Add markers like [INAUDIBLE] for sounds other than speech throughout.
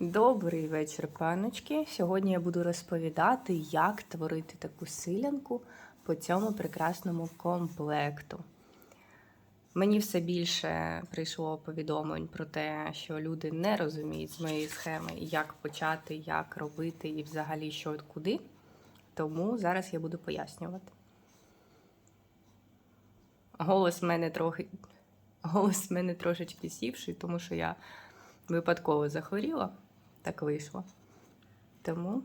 Добрий вечір, паночки. Сьогодні я буду розповідати, як творити таку силянку по цьому прекрасному комплекту. Мені все більше прийшло повідомлень про те, що люди не розуміють з моєї схеми, як почати, як робити і взагалі що і куди. Тому зараз я буду пояснювати. Голос в мене трохи. Голос в мене трошечки сівший, тому що я випадково захворіла. Так вийшло. Тому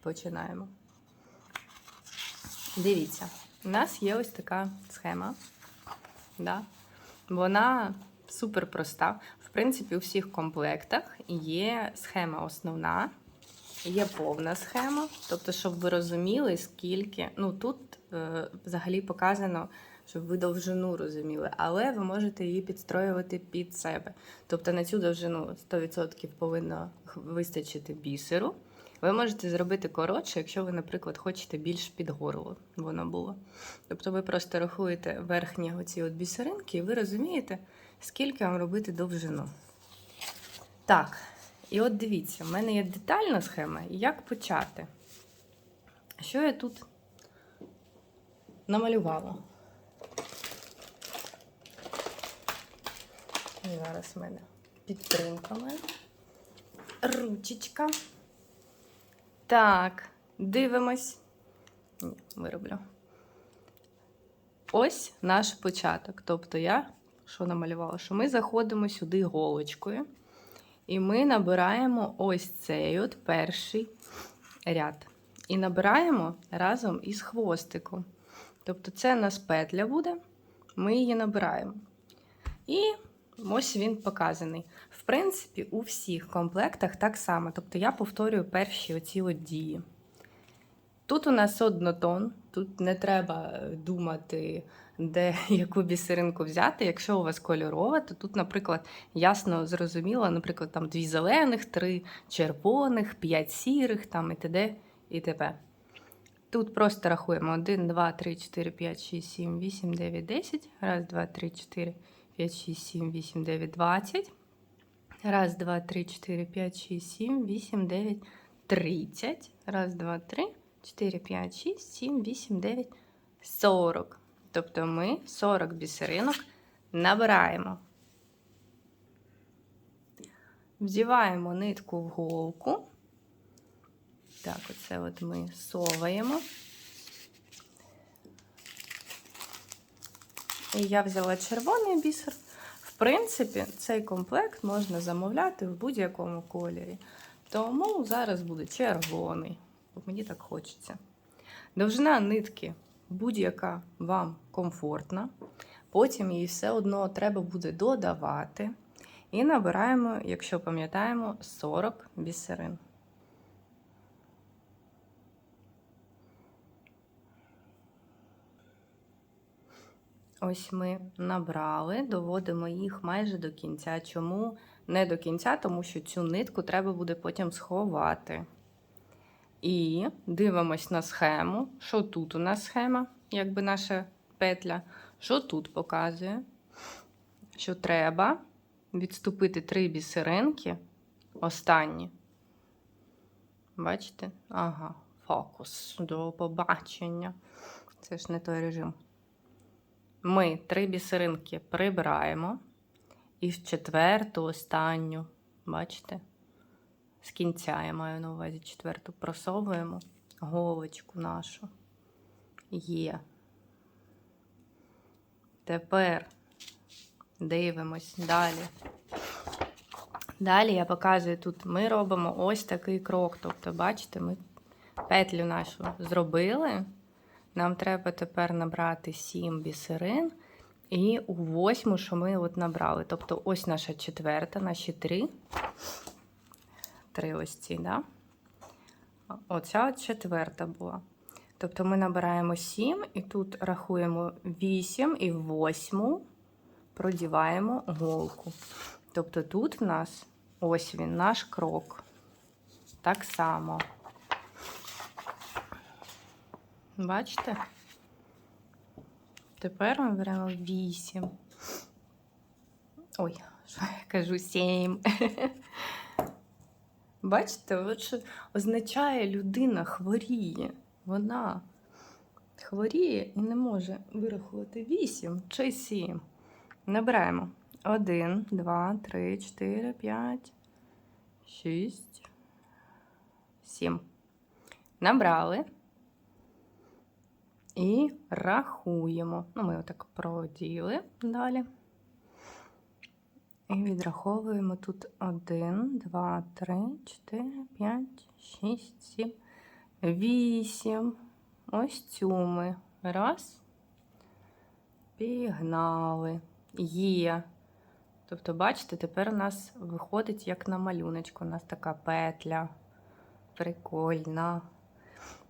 починаємо. Дивіться, у нас є ось така схема. Да? Вона супер проста. В принципі, у всіх комплектах є схема основна, є повна схема. Тобто, щоб ви розуміли, скільки. Ну, тут е, взагалі показано, щоб ви довжину розуміли, але ви можете її підстроювати під себе. Тобто на цю довжину 100% повинно вистачити бісеру. Ви можете зробити коротше, якщо ви, наприклад, хочете більш під горло воно було. Тобто ви просто рахуєте верхні оці от бісеринки, і ви розумієте, скільки вам робити довжину. Так, і от дивіться, в мене є детальна схема, як почати. Що я тут намалювала? Зараз в мене підтримка мене. Ручечка. Так, дивимось. Ні, вироблю. Ось наш початок. Тобто я що намалювала? Що ми заходимо сюди голочкою. І ми набираємо ось цей от перший ряд. І набираємо разом із хвостиком. Тобто, це у нас петля буде, ми її набираємо. І ось він показаний. В принципі, у всіх комплектах так само. Тобто я повторюю перші оці от дії. Тут у нас однотон, тут не треба думати, де [LAUGHS] яку бісеринку взяти. Якщо у вас кольорова, то тут, наприклад, ясно зрозуміло, наприклад, там дві зелених, три червоних, п'ять сірих, там і т.д. і т.п. Тут просто рахуємо 1, 2, 3, 4, 5, 6, 7, 8, 9, 10. Раз, два, три, 4, 5, 6, 7, 8, 9, 20. Раз, два, три, 4, 5, 6, 7, 8, 9, 30. Раз, два, три, 4, 5, 6, 7, 8, 9, 40. Тобто ми 40 бісеринок набираємо. Вдіваємо нитку в голку. Так, оце от ми соваємо. І я взяла червоний бісер. В принципі, цей комплект можна замовляти в будь-якому кольорі. Тому зараз буде червоний, бо мені так хочеться. Довжина нитки будь-яка вам комфортна. Потім її все одно треба буде додавати. І набираємо, якщо пам'ятаємо, 40 бісерин. Ось ми набрали, доводимо їх майже до кінця. Чому не до кінця? Тому що цю нитку треба буде потім сховати. І дивимось на схему. Що тут у нас схема, якби наша петля, що тут показує? Що треба відступити три бісеринки останні. Бачите? Ага, фокус. До побачення. Це ж не той режим. Ми три бісеринки прибираємо. І в четверту, останню, бачите? З кінця я маю на увазі четверту просовуємо голочку нашу. Є. Тепер дивимось далі. Далі я показую тут, ми робимо ось такий крок. Тобто, бачите, ми петлю нашу зробили. Нам треба тепер набрати 7 бісерин. І у восьму, що ми от набрали. Тобто, ось наша четверта, наші три. Три ось ці, да? Оця четверта була. Тобто ми набираємо 7 і тут рахуємо 8 і восьму продіваємо голку. Тобто тут в нас ось він, наш крок. Так само. Бачите? Тепер ми беремо 8. Ой, що я кажу 7. Бачите, от що означає людина хворіє. Вона хворіє і не може вирахувати 8 чи 7. Набираємо 1, 2, 3, 4, 5, 6, 7. Набрали. І рахуємо. Ну, ми отак проділи далі. І відраховуємо тут 1, 2, 3, 4, 5, 6, 7, 8. Ось цю ми. Раз. Пігнали. Є. Тобто, бачите, тепер у нас виходить як на малюночку. У нас така петля. Прикольна.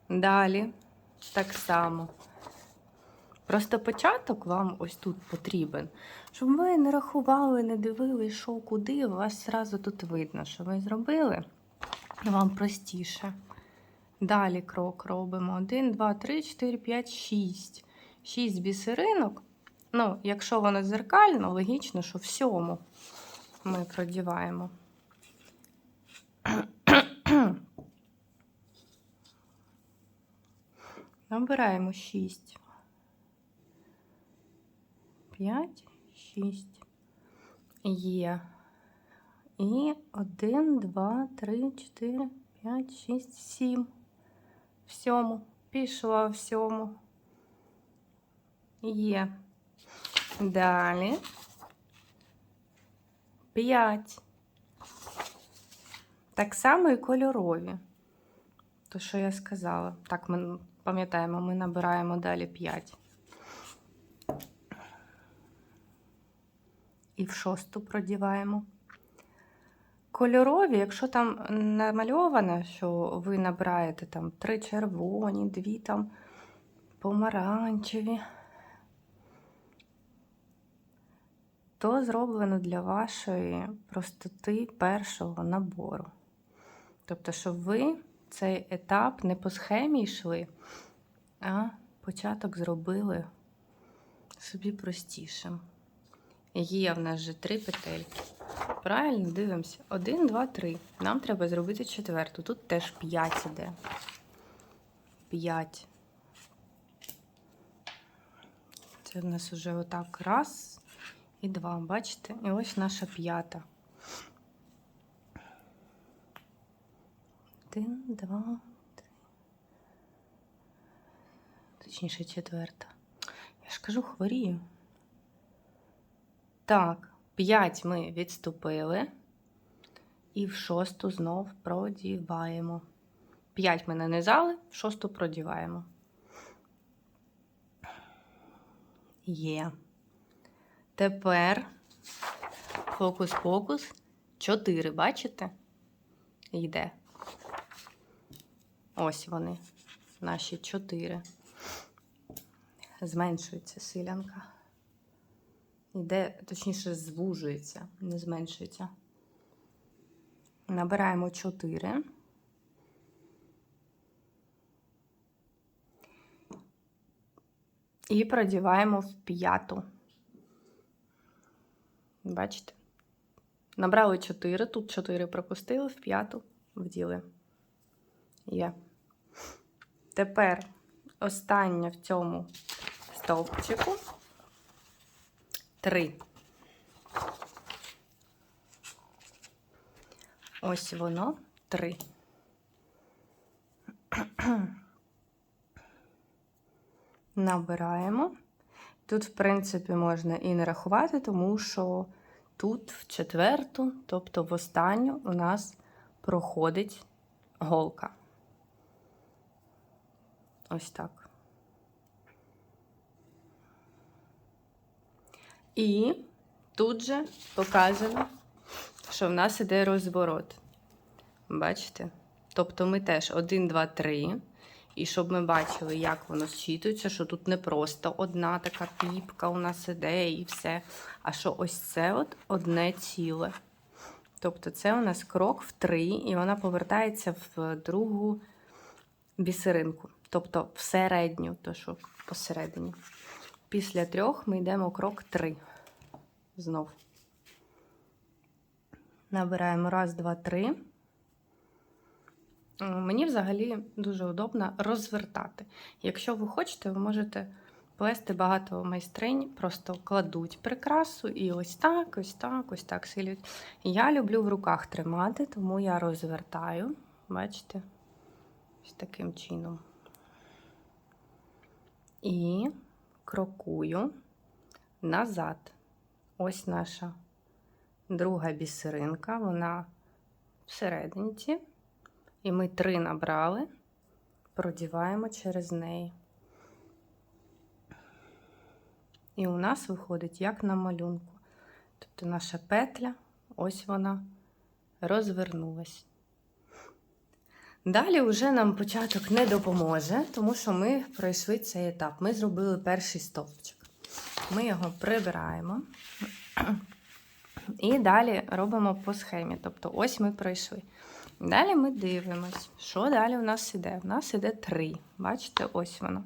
Далі так само. Просто початок вам ось тут потрібен, щоб ви не рахували, не дивились, що куди, у вас зразу тут видно, що ви зробили. Вам простіше. Далі крок робимо. 1, 2, 3, 4, 5, 6. 6 бісеринок. Ну, якщо воно зеркально, логічно, що в сьому ми продіваємо. Набираємо 6. 5, 6. Є. І 1, 2, 3, 4, 5, 6, 7. В сьому. Пішла в сьому. Є. Далі. 5. Так само і кольорові. То, що я сказала. Так, ми пам'ятаємо, ми набираємо далі 5. І в шосту продіваємо. Кольорові, якщо там намальовано, що ви набираєте там три червоні, дві там помаранчеві, то зроблено для вашої простоти першого набору. Тобто, щоб ви цей етап не по схемі йшли, а початок зробили собі простішим. Є в нас вже три петельки. Правильно, дивимося. Один, два, три. Нам треба зробити четверту. Тут теж п'ять іде. П'ять. Це в нас вже отак раз і два. Бачите? І ось наша п'ята. Один, два, три. Точніше, четверта. Я ж кажу, хворію. Так, 5 ми відступили. І в шосту знов продіваємо. 5 ми нанизали, в шосту продіваємо. Є. Тепер фокус-фокус. 4, бачите? Йде. Ось вони, наші 4. Зменшується силянка. Йде, точніше, звужується, не зменшується. Набираємо 4. І продіваємо в п'яту. Бачите? Набрали 4, тут 4 пропустили, в п'яту вділи. Є. Тепер остання в цьому стовпчику. Три. Ось воно три. Набираємо. Тут, в принципі, можна і не рахувати, тому що тут в четверту, тобто в останню, у нас проходить голка. Ось так. І тут же показано, що в нас іде розворот. Бачите? Тобто ми теж 1, 2, 3. І щоб ми бачили, як воно зчитується, що тут не просто одна така піпка у нас іде і все. А що ось це от одне ціле. Тобто це у нас крок в 3, і вона повертається в другу бісеринку. Тобто в середню, то що посередині. Після трьох ми йдемо крок 3. Знов. Набираємо раз, два, три. Мені взагалі дуже удобно розвертати. Якщо ви хочете, ви можете плести багато майстринь, просто кладуть прикрасу і ось так, ось так, ось так силюють. Я люблю в руках тримати, тому я розвертаю. Бачите? Ось таким чином. І крокую назад. Ось наша друга бісеринка, вона всерединці. І ми три набрали, продіваємо через неї. І у нас виходить як на малюнку. Тобто наша петля, ось вона розвернулась. Далі вже нам початок не допоможе, тому що ми пройшли цей етап. Ми зробили перший стовпчик. Ми його прибираємо. І далі робимо по схемі. Тобто, ось ми пройшли. Далі ми дивимось, що далі у нас іде. У нас іде три. Бачите, ось воно.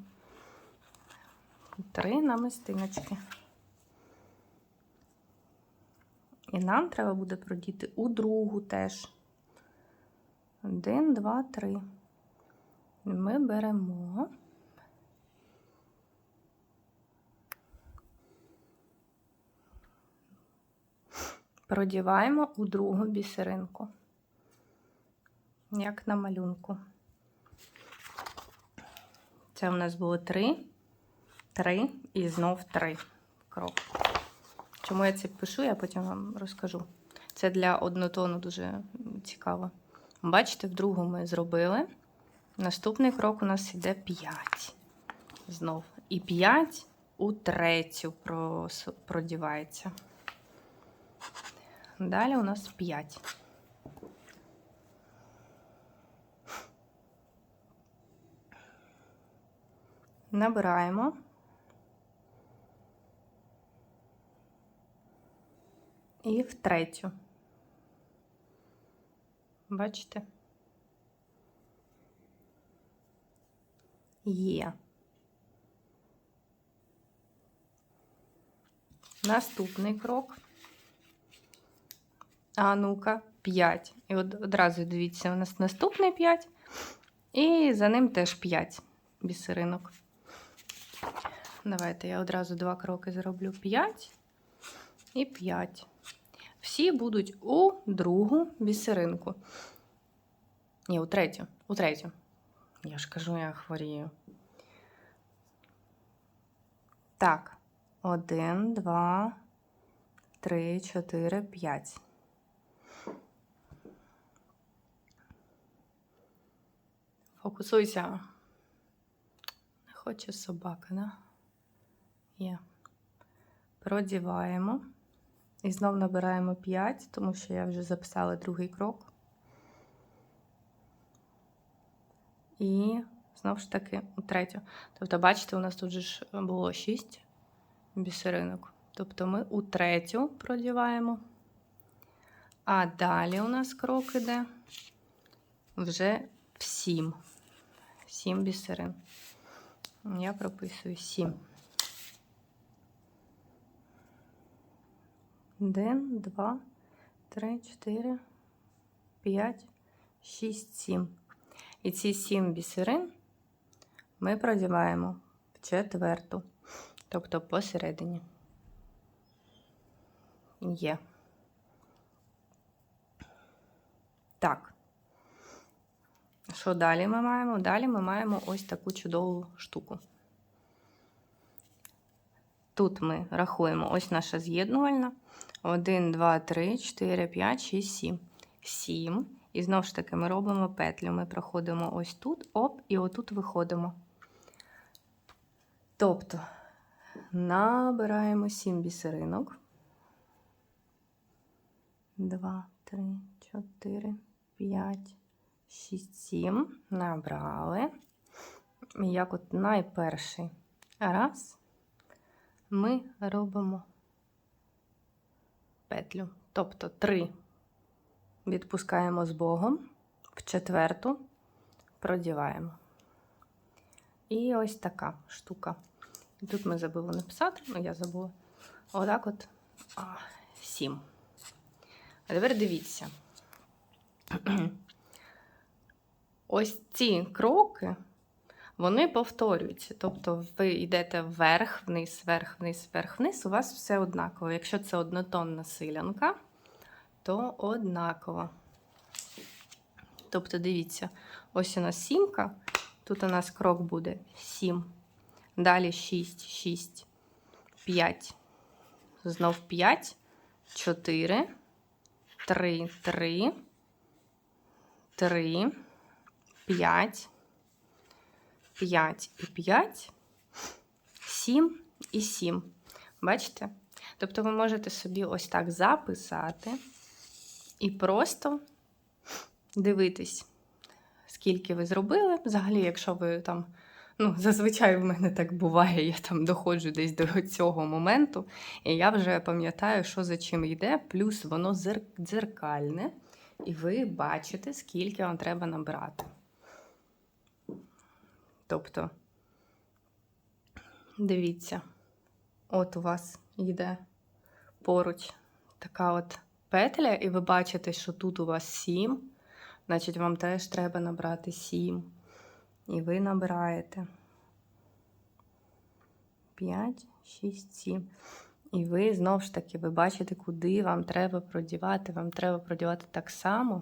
Три намистиночки. І нам треба буде продіти у другу теж. Один, два, три. Ми беремо. Продіваємо у другу бісеринку, як на малюнку. Це у нас було три, три і знов три крок. Чому я це пишу, я потім вам розкажу. Це для однотону дуже цікаво. Бачите, в другу ми зробили. Наступний крок у нас іде 5. Знов. І 5 у третю продівається. Далі у нас 5. Набираємо. І в третю. Бачите? Є. Наступний крок. А ну-ка, 5. І от одразу дивіться, у нас наступний 5. І за ним теж 5 бісеринок. Давайте я одразу два кроки зроблю 5 і 5. Всі будуть у другу бісеринку. Ні, у третю. У третю. Я ж кажу, я хворію. Так. Один, два, три, чотири, п'ять. Фокусуйся. Не хоче собака, да? Є. Продіваємо. І знов набираємо 5, тому що я вже записала другий крок. І знов ж таки у третю. Тобто, бачите, у нас тут ж було 6 бісеринок. Тобто ми у третю продіваємо. А далі у нас крок іде вже в 7. 7 бісерин. Я прописую 7. Один, два, три, чотири, п'ять, шість, сім. І ці сім бісерин ми продіваємо в четверту, тобто посередині. Є. Так. Що далі ми маємо? Далі ми маємо ось таку чудову штуку. Тут ми рахуємо ось наша з'єднувальна. 1, 2, 3, 4, 5, 6, 7. 7. І знову ж таки ми робимо петлю. Ми проходимо ось тут, оп, і отут виходимо. Тобто набираємо 7 бісеринок. 2, 3, 4, 5, 6, 7. Набрали. Як от найперший раз ми робимо петлю. Тобто 3 відпускаємо з Богом, в четверту продіваємо. І ось така штука. Тут ми забули написати, ну я забула. Отак от 7. А тепер дивіться. [CLEARS THROAT] ось ці кроки, вони повторюються. Тобто ви йдете вверх, вниз, вверх, вниз, вверх, вниз, у вас все однаково. Якщо це однотонна силянка, то однаково. Тобто, дивіться, ось у нас сімка, тут у нас крок буде 7, далі 6, 6, 5, знов 5, 4, 3, 3, 3, 5, 5 і 5, 7 і 7. Бачите? Тобто ви можете собі ось так записати і просто дивитись, скільки ви зробили. Взагалі, якщо ви там, ну, зазвичай в мене так буває, я там доходжу десь до цього моменту, і я вже пам'ятаю, що за чим йде, плюс воно дзеркальне, і ви бачите, скільки вам треба набрати. Тобто, дивіться, от у вас йде поруч така от петля, і ви бачите, що тут у вас 7, значить, вам теж треба набрати 7. І ви набираєте 5, 6, 7. І ви знову ж таки ви бачите, куди вам треба продівати. Вам треба продівати так само.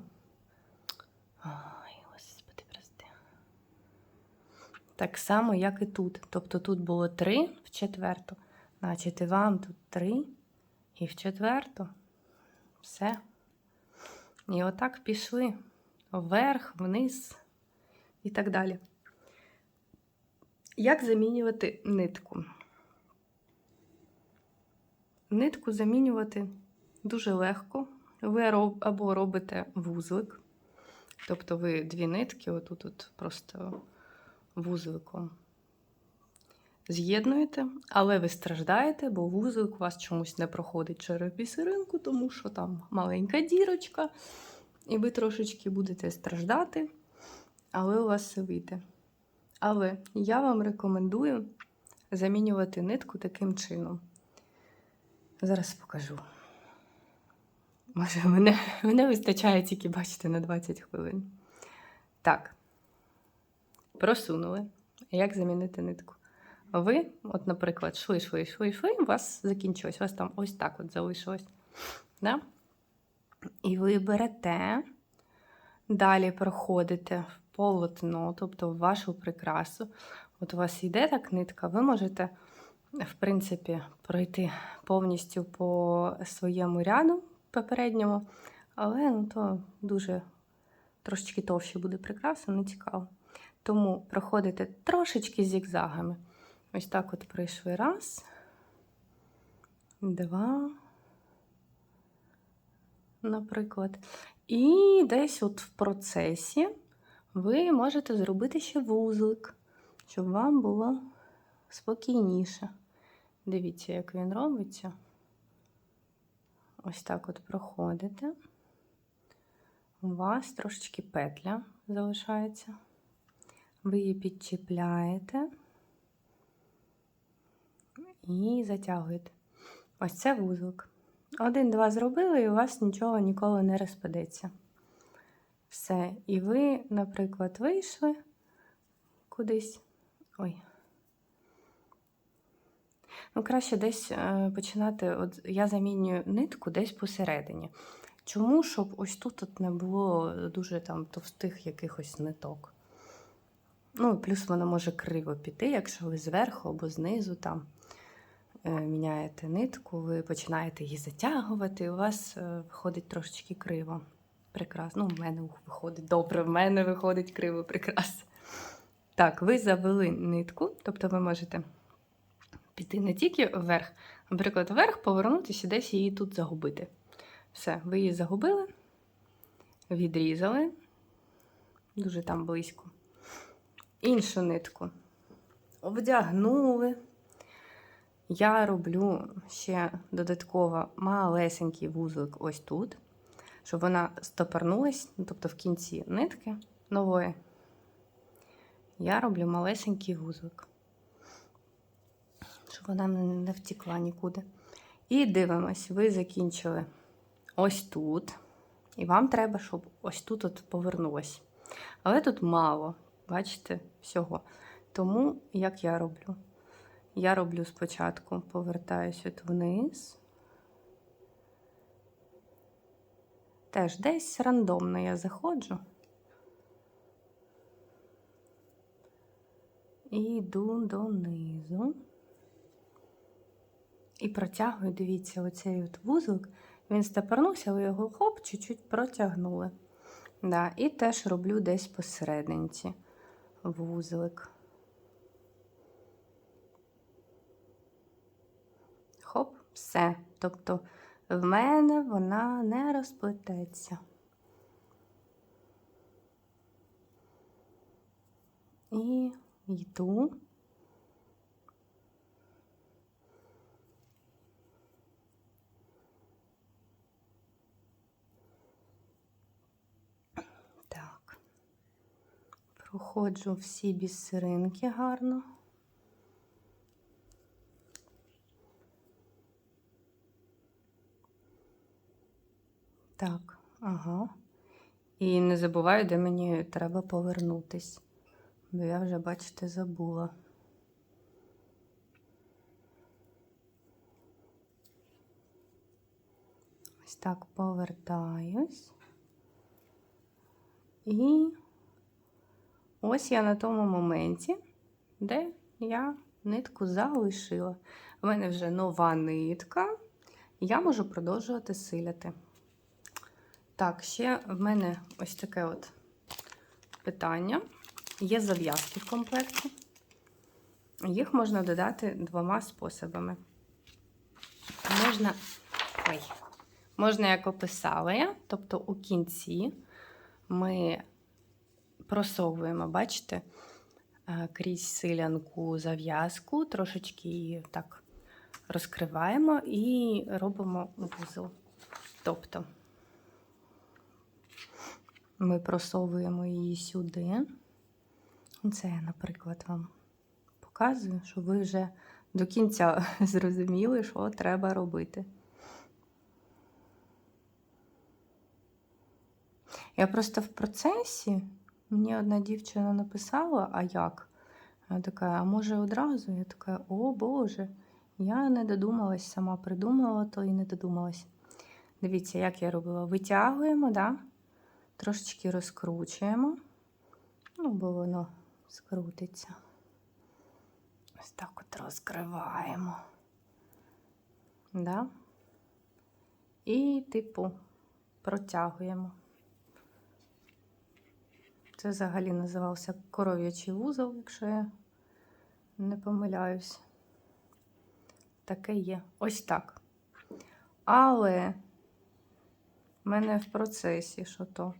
Так само, як і тут. Тобто тут було 3 в четверту. Значить, і вам тут 3 і в четверту. Все. І отак пішли вверх, вниз і так далі. Як замінювати нитку? Нитку замінювати дуже легко. Ви або робите вузлик, тобто ви дві нитки, отут от просто вузликом з'єднуєте, але ви страждаєте, бо вузлик у вас чомусь не проходить через бісеринку, тому що там маленька дірочка, і ви трошечки будете страждати, але у вас все вийде. Але я вам рекомендую замінювати нитку таким чином. Зараз покажу. Може, мене, мене вистачає тільки, бачите, на 20 хвилин. Так. Просунули. Як замінити нитку? Ви, от, наприклад, шли, йшли, йшли, йшли, у вас закінчилось, у вас там ось так от залишилось. Да? І ви берете, далі проходите в полотно, тобто в вашу прикрасу. От у вас йде так нитка, ви можете, в принципі, пройти повністю по своєму ряду попередньому, але ну, то дуже трошечки товще буде прикраса, не цікаво. Тому проходите трошечки зігзагами. Ось так от пройшли раз, два, наприклад. І десь от в процесі ви можете зробити ще вузлик, щоб вам було спокійніше. Дивіться, як він робиться. Ось так от проходите. У вас трошечки петля залишається. Ви її підчіпляєте і затягуєте. Ось це вузлик. Один-два зробили, і у вас нічого ніколи не розпадеться. Все. І ви, наприклад, вийшли кудись. Ой. Ну, краще десь е, починати. От я замінюю нитку десь посередині. Чому? Щоб ось тут от не було дуже там товстих якихось ниток. Ну, плюс воно може криво піти, якщо ви зверху або знизу там е, міняєте нитку, ви починаєте її затягувати, і у вас е, виходить трошечки криво. Прекрасно. Ну, в мене виходить добре, в мене виходить криво, прекрасно. Так, ви завели нитку, тобто ви можете піти не тільки вверх, наприклад, вверх, повернутися і десь її тут загубити. Все, ви її загубили, відрізали, дуже там близько. Іншу нитку вдягнули. Я роблю ще додатково малесенький вузлик ось тут, щоб вона стопорнулась, ну, тобто в кінці нитки нової. Я роблю малесенький вузлик, щоб вона не втекла нікуди. І дивимось, ви закінчили ось тут. І вам треба, щоб ось тут от повернулось. Але тут мало, бачите, всього. Тому як я роблю? Я роблю спочатку, повертаюсь вниз. Теж десь рандомно я заходжу. І йду донизу. І протягую, дивіться, оцей от вузлик. Він степорнувся, ви його хоп, чуть-чуть протягнули. Да, і теж роблю десь посерединці вузлик. Хоп, все. Тобто в мене вона не розплететься. І йду. Так. Проходжу всі бісеринки гарно. Так, ага. І не забуваю, де мені треба повернутись. Бо я вже, бачите, забула. Ось так повертаюсь. І ось я на тому моменті, де я нитку залишила. У мене вже нова нитка, я можу продовжувати силяти. Так, ще в мене ось таке от питання. Є зав'язки в комплекті. Їх можна додати двома способами. Можна, ой, можна, як описала я, тобто у кінці ми просовуємо, бачите, е, крізь силянку зав'язку, трошечки її так розкриваємо і робимо вузол. Тобто ми просовуємо її сюди. Це я, наприклад, вам показую, щоб ви вже до кінця [LAUGHS] зрозуміли, що треба робити. Я просто в процесі, мені одна дівчина написала, а як? Така, а може одразу? Я така, о Боже, я не додумалась, сама придумала, то і не додумалась. Дивіться, як я робила. Витягуємо, да? трошечки розкручуємо, ну, бо воно скрутиться. Ось так от розкриваємо. Да? І, типу, протягуємо. Це взагалі називався коров'ячий вузол, якщо я не помиляюсь. Таке є. Ось так. Але в мене в процесі, що то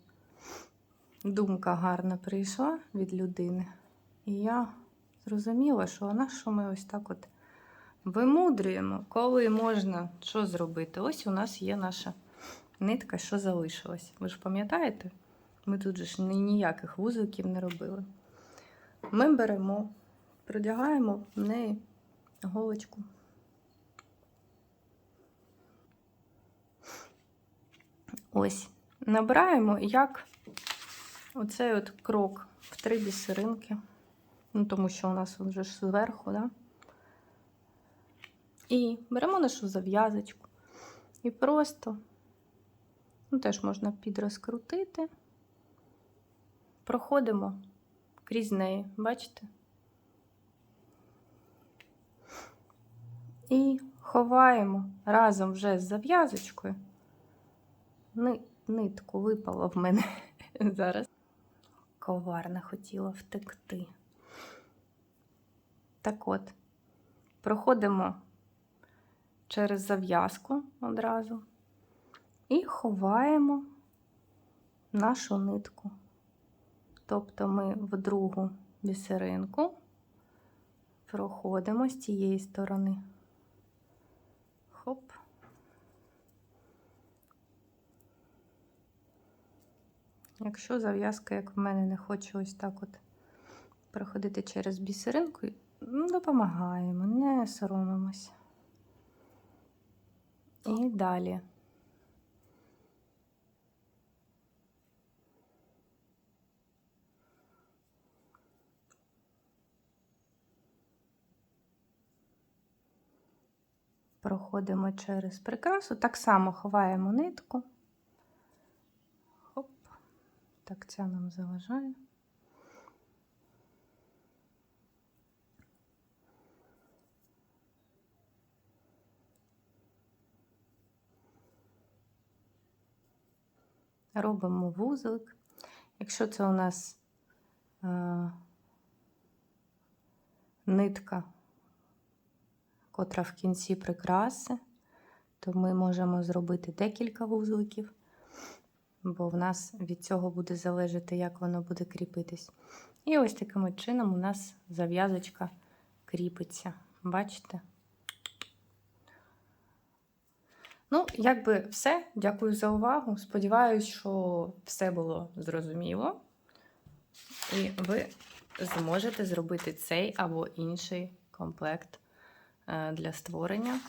думка гарна прийшла від людини. І я зрозуміла, що на що ми ось так от вимудрюємо, коли можна що зробити. Ось у нас є наша нитка, що залишилась. Ви ж пам'ятаєте? Ми тут же ж ніяких вузликів не робили. Ми беремо, продягаємо в неї голочку. Ось, набираємо як оцей от крок в три бісеринки. Ну, тому що у нас вже ж зверху, да? І беремо нашу зав'язочку. І просто, ну, теж можна підрозкрутити, проходимо крізь неї, бачите? І ховаємо разом вже з зав'язочкою. Нитку випала в мене [LAUGHS] зараз. Коварна хотіла втекти. Так от, проходимо через зав'язку одразу і ховаємо нашу нитку. Тобто ми в другу бісеринку проходимо з цієї сторони. Хоп. Якщо зав'язка, як в мене, не хоче ось так от проходити через бісеринку, ну, допомагаємо, не соромимося. І далі. Проходимо через прикрасу. Так само ховаємо нитку. Хоп. Так, ця нам заважає. Робимо вузлик. Якщо це у нас е, нитка, котра в кінці прикраси, то ми можемо зробити декілька вузликів, бо в нас від цього буде залежати, як воно буде кріпитись. І ось таким чином у нас зав'язочка кріпиться. Бачите? Ну, якби все. Дякую за увагу. Сподіваюсь, що все було зрозуміло. І ви зможете зробити цей або інший комплект для створення,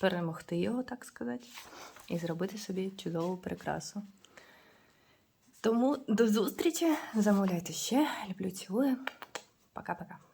перемогти його, так сказати, і зробити собі чудову прикрасу. Тому до зустрічі! Замовляйте ще. Люблю, цілую. Пока-пока.